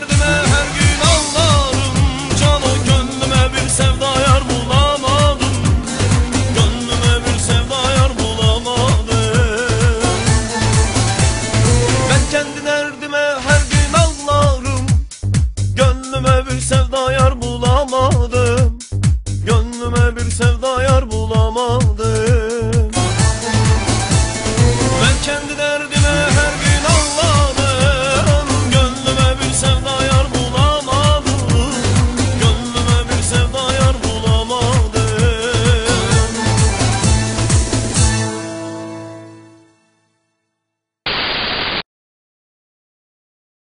derdime her gün ağlarım. Canı gönlüme bir sevda yar bulamadım. Gönlüme bir sevda yar bulamadım. Ben kendi derdime her gün ağlarım. Gönlüme bir sevda yar bulamadım. Gönlüme bir sevda yar bulamadım.